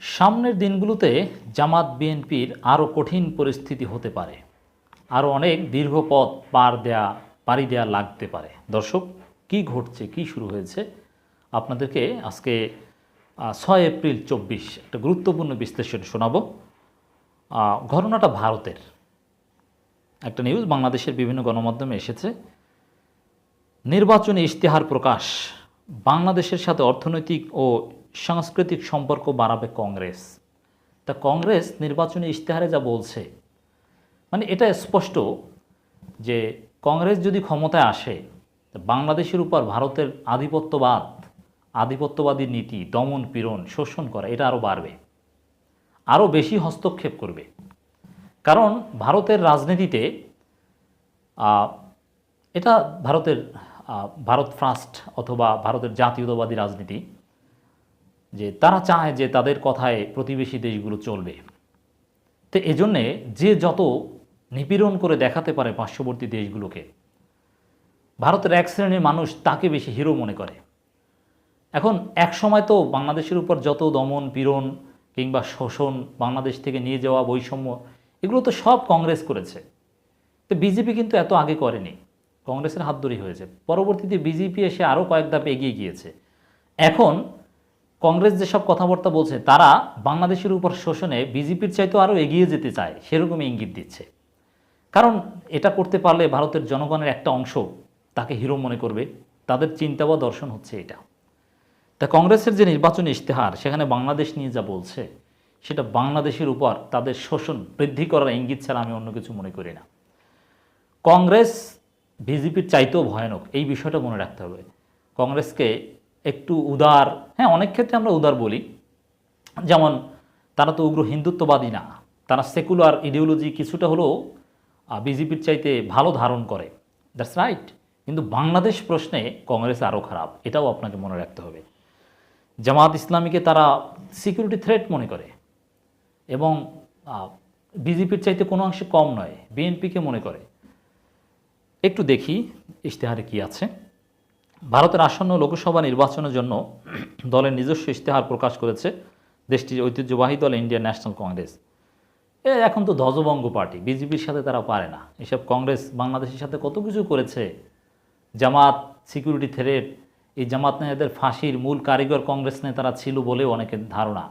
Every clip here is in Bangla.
সামনের দিনগুলোতে জামাত বিএনপির আরও কঠিন পরিস্থিতি হতে পারে। আরও অনেক দীর্ঘ পথ পার দেয়া, পাড়ি দেয়া লাগতে পারে। দর্শক, কি ঘটছে, কি শুরু হয়েছে? আপনাদেরকে আজকে ছয় এপ্রিল চব্বিশ একটা গুরুত্বপূর্ণ বিশ্লেষণ শোনাবো। ঘটনাটা ভারতের। একটা নিউজ বাংলাদেশের বিভিন্ন গণমাধ্যমে এসেছে। নির্বাচনী ইশতেহার প্রকাশ বাংলাদেশের সাথে অর্থনৈতিক ও সাংস্কৃতিক সম্পর্ক বাড়াবে কংগ্রেস। তা কংগ্রেস নির্বাচনী ইশতেহারে যা বলছে মানে এটা স্পষ্ট যে কংগ্রেস যদি ক্ষমতায় আসে বাংলাদেশের উপর ভারতের আধিপত্যবাদ, আধিপত্যবাদী নীতি, দমন পীড়ন, শোষণ করা, এটা আরও বাড়বে, আরও বেশি হস্তক্ষেপ করবে। কারণ ভারতের রাজনীতিতে এটা ভারতের ভারত ফার্স্ট অথবা ভারতের জাতীয়তাবাদী রাজনীতি যে তারা চায় যে তাদের কথায় প্রতিবেশী দেশগুলো চলবে। তো এজন্যে যে যত নিপীড়ন করে দেখাতে পারে পার্শ্ববর্তী দেশগুলোকে, ভারতের এক শ্রেণির মানুষ তাকে বেশি হিরো মনে করে। এখন এক সময় তো বাংলাদেশের উপর যত দমন, পীড়ন কিংবা শোষণ বাংলাদেশ থেকে নিয়ে যাওয়া বৈষম্য, এগুলো তো সব কংগ্রেস করেছে। তো বিজেপি কিন্তু এত আগে করেনি। কংগ্রেসের হাত ধরেই হয়েছে। পরবর্তীতে বিজেপি এসে আরও কয়েক ধাপ এগিয়ে গিয়েছে। এখন কংগ্রেস যেসব কথাবার্তা বলছে, তারা বাংলাদেশের উপর শোষণে বিজেপির চাইতেও আরও এগিয়ে যেতে চায়, সেরকমই ইঙ্গিত দিচ্ছে। কারণ এটা করতে পারলে ভারতের জনগণের একটা অংশ তাকে হিরো মনে করবে, তাদের চিন্তা বা দর্শন হচ্ছে এটা। তা কংগ্রেসের যে নির্বাচনী ইশতেহার, সেখানে বাংলাদেশ নিয়ে যা বলছে, সেটা বাংলাদেশের উপর তাদের শোষণ বৃদ্ধি করার ইঙ্গিত ছাড়া আমি অন্য কিছু মনে করি না। কংগ্রেস বিজেপির চাইতেও ভয়ানক, এই বিষয়টা মনে রাখতে হবে। কংগ্রেসকে একটু উদার হ্যাঁ অনেক ক্ষেত্রে আমরা উদার বলি। যেমন, তারা তো উগ্র হিন্দুত্ববাদী না। তারা সেকুলার ইডিওলজি কিছুটা হলেও বিজেপির চাইতে ভালো ধারণ করে। দ্যাটস রাইট কিন্তু বাংলাদেশ প্রশ্নে কংগ্রেস আরও খারাপ। এটাও আপনাকে মনে রাখতে হবে। জামাত ইসলামীকে তারা সিকিউরিটি থ্রেট মনে করে। এবং বিজেপির চাইতে কোনো অংশে কম নয়। বিএনপিকে মনে করে। একটু দেখি ইশতেহারে কি আছে। ভারতের আসন্ন লোকসভা নির্বাচনের জন্য দলের নিজস্ব ইশতেহার প্রকাশ করেছে দেশটির ঐতিহ্যবাহী দল ইন্ডিয়ান ন্যাশনাল কংগ্রেস। এ এখন তো ধ্বজভঙ্গ পার্টি, বিজেপির সাথে তারা পারে না। এসব কংগ্রেস বাংলাদেশের সাথে কত কিছু করেছে? জামাত, সিকিউরিটি থ্রেট, এই জামাত নেতাদের ফাঁসির মূল কারিগর কংগ্রেস নেতারা ছিল বলেও অনেকের ধারণা।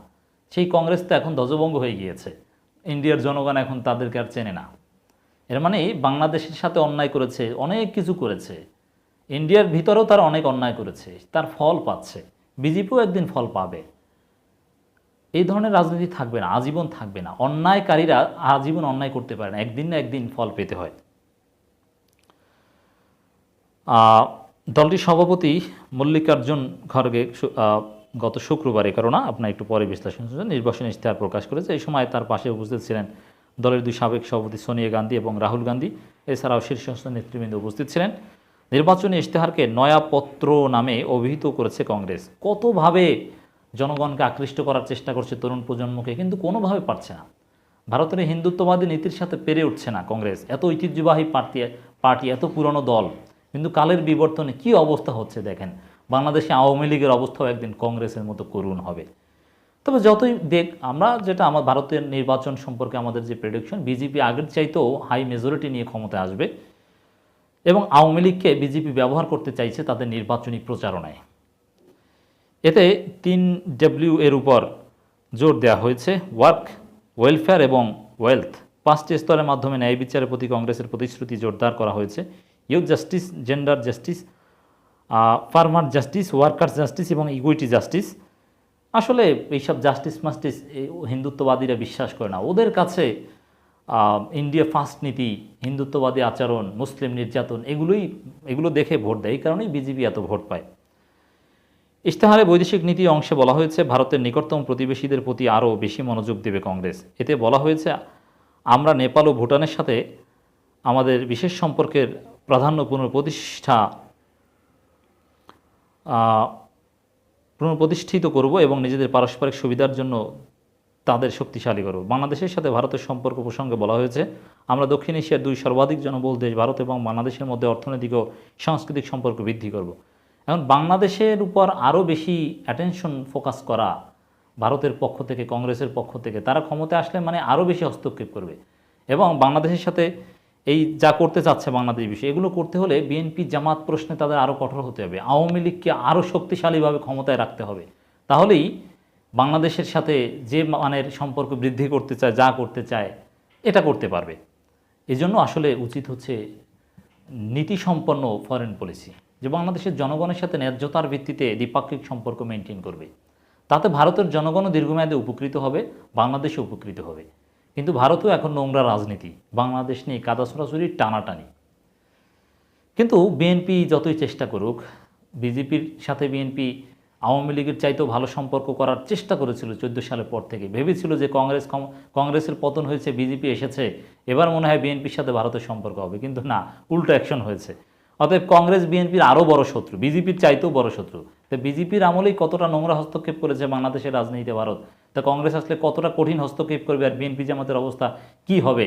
সেই কংগ্রেস তো এখন ধ্বজভঙ্গ হয়ে গিয়েছে। ইন্ডিয়ার জনগণ এখন তাদেরকে আর চেনে না। এর মানে বাংলাদেশের সাথে অন্যায় করেছে, অনেক কিছু করেছে। ইন্ডিয়ার ভিতরেও তারা অনেক অন্যায় করেছে, তার ফল পাচ্ছে, বিজেপিও একদিন ফল পাবে। এই ধরনের রাজনীতি থাকবে না, আজীবন থাকবে না। অন্যায়কারীরা আজীবন অন্যায় করতে পারে না, একদিন না একদিন ফল পেতে হয়। দলটির সভাপতি মল্লিকার্জুন খড়গে গত শুক্রবার কারণে আপনার একটু পরে বিশ্লেষণ নির্বাচনী ইশতেহার প্রকাশ করেছে। এই সময় তার পাশে উপস্থিত ছিলেন দলের দুই সাবেক সভাপতি সোনিয়া গান্ধী এবং রাহুল গান্ধী। এছাড়াও শীর্ষস্থ নেতৃবৃন্দ উপস্থিত ছিলেন। নির্বাচনী ইশতেহারকে নয়াপত্র নামে অভিহিত করেছে কংগ্রেস। কতভাবে জনগণকে আকৃষ্ট করার চেষ্টা করছে তরুণ প্রজন্মকে কিন্তু কোনোভাবে পারছে না। ভারতের হিন্দুত্ববাদী নীতির সাথে পেরে উঠছে না কংগ্রেস। এত ঐতিহ্যবাহী পার্টি পার্টি, এত পুরনো দল। কিন্তু কালের বিবর্তনে কি অবস্থা হচ্ছে দেখেন। বাংলাদেশে আওয়ামী লীগের অবস্থাও একদিন কংগ্রেসের মতো করুণ হবে। তবে যতই দেখ, আমরা যেটা আমার ভারতের নির্বাচন সম্পর্কে আমাদের যে প্রেডিকশন বিজেপি আগের চাইতেও হাই মেজরিটি নিয়ে ক্ষমতায় আসবে। এবং আওয়ামী লীগকে বিজেপি ব্যবহার করতে চাইছে তাদের নির্বাচনী প্রচারণায়। এতে তিন ডব্লিউ এর উপর জোর দেওয়া হয়েছে। ওয়ার্ক ওয়েলফেয়ার এবং ওয়েলথ পাঁচটি স্তরের মাধ্যমে ন্যায় বিচারের প্রতি কংগ্রেসের প্রতিশ্রুতি জোরদার করা হয়েছে। Youth justice gender justice farmer justice workers justice এবং ইকুইটি জাস্টিস আসলে এইসব জাস্টিস মাস্টিস হিন্দুত্ববাদীরা বিশ্বাস করে না। ওদের কাছে ইন্ডিয়া ফার্স্ট নীতি, হিন্দুত্ববাদী আচরণ, মুসলিম নির্যাতন, এগুলোই, এগুলো দেখে ভোট দেয়, এই কারণেই বিজেপি এত ভোট পায়। ইশতেহারে বৈদেশিক নীতি অংশে বলা হয়েছে, ভারতের নিকটতম প্রতিবেশীদের প্রতি আরও বেশি মনোযোগ দেবে কংগ্রেস। এতে বলা হয়েছে, আমরা নেপাল ও ভুটানের সাথে আমাদের বিশেষ সম্পর্কের প্রাধান্য পুনঃপ্রতিষ্ঠা পুনঃপ্রতিষ্ঠিত করব এবং নিজেদের পারস্পরিক সুবিধার জন্য তাদের শক্তিশালী করব বাংলাদেশের সাথে ভারতের সম্পর্ক প্রসঙ্গে বলা হয়েছে, আমরা দক্ষিণ এশিয়ার দুই সর্বাধিক জনবল দেশ ভারত এবং বাংলাদেশের মধ্যে অর্থনৈতিক ও সাংস্কৃতিক সম্পর্ক বৃদ্ধি করব। এখন বাংলাদেশের উপর আরও বেশি অ্যাটেনশন ফোকাস করা ভারতের পক্ষ থেকে, কংগ্রেসের পক্ষ থেকে, তারা ক্ষমতায় আসলে মানে আরও বেশি হস্তক্ষেপ করবে। এবং বাংলাদেশের সাথে এই যা করতে চাচ্ছে বাংলাদেশ বিষয়ে, এগুলো করতে হলে বিএনপি জামাত প্রশ্নে তাদের আরও কঠোর হতে হবে। আওয়ামী লীগকে আরও শক্তিশালীভাবে ক্ষমতায় রাখতে হবে। তাহলেই বাংলাদেশের সাথে যে মানের সম্পর্ক বৃদ্ধি করতে চায়, যা করতে চায়, এটা করতে পারবে। এজন্য আসলে উচিত হচ্ছে নীতিসম্পন্ন ফরেন পলিসি যে বাংলাদেশের জনগণের সাথে ন্যায্যতার ভিত্তিতে দ্বিপাক্ষিক সম্পর্ক মেনটেন করবে। তাতে ভারতের জনগণও দীর্ঘমেয়াদে উপকৃত হবে, বাংলাদেশও উপকৃত হবে। কিন্তু ভারতও এখন নোংরা রাজনীতি, বাংলাদেশ নিয়ে কাদা সরাসরি টানাটানি। কিন্তু বিএনপি যতই চেষ্টা করুক, বিজেপির সাথে বিএনপি আওয়ামী লীগের চাইতেও ভালো সম্পর্ক করার চেষ্টা করেছিল চোদ্দ সালের পর থেকে। ভেবেছিল যে কংগ্রেস কংগ্রেসের পতন হয়েছে, বিজেপি এসেছে, এবার মনে হয় বিএনপির সাথে ভারতের সম্পর্ক হবে। কিন্তু না, উল্টো অ্যাকশন হয়েছে। অতএব কংগ্রেস বিএনপির আরও বড় শত্রু, বিজেপির চাইতেও বড় শত্রু। তো বিজেপির আমলেই কতটা নোংরা হস্তক্ষেপ করেছে বাংলাদেশের রাজনীতিতে ভারত? তা কংগ্রেস আসলে কতটা কঠিন হস্তক্ষেপ করবে আর বিএনপি জামাতের অবস্থা কি হবে?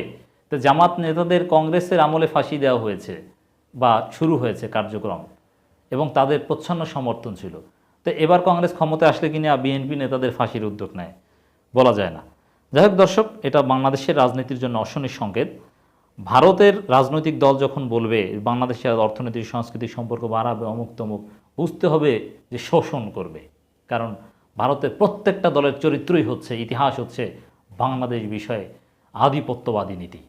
তো জামাত নেতাদের কংগ্রেসের আমলে ফাঁসি দেওয়া হয়েছে বা শুরু হয়েছে কার্যক্রম এবং তাদের প্রচ্ছন্ন সমর্থন ছিল। তো এবার কংগ্রেস ক্ষমতায় আসলে কিনা বিএনপি নেতাদের ফাঁসির উদ্যোগ নেয়, বলা যায় না। যাই হোক দর্শক, এটা বাংলাদেশের রাজনীতির জন্য অশনির সংকেত। ভারতের রাজনৈতিক দল যখন বলবে, বাংলাদেশের অর্থনৈতিক, সাংস্কৃতিক সম্পর্ক বাড়াবে, অমুক তমুক, বুঝতে হবে যে শোষণ করবে। কারণ ভারতের প্রত্যেকটা দলের চরিত্রই হচ্ছে, ইতিহাস হচ্ছে বাংলাদেশ বিষয়ে আধিপত্যবাদী নীতি।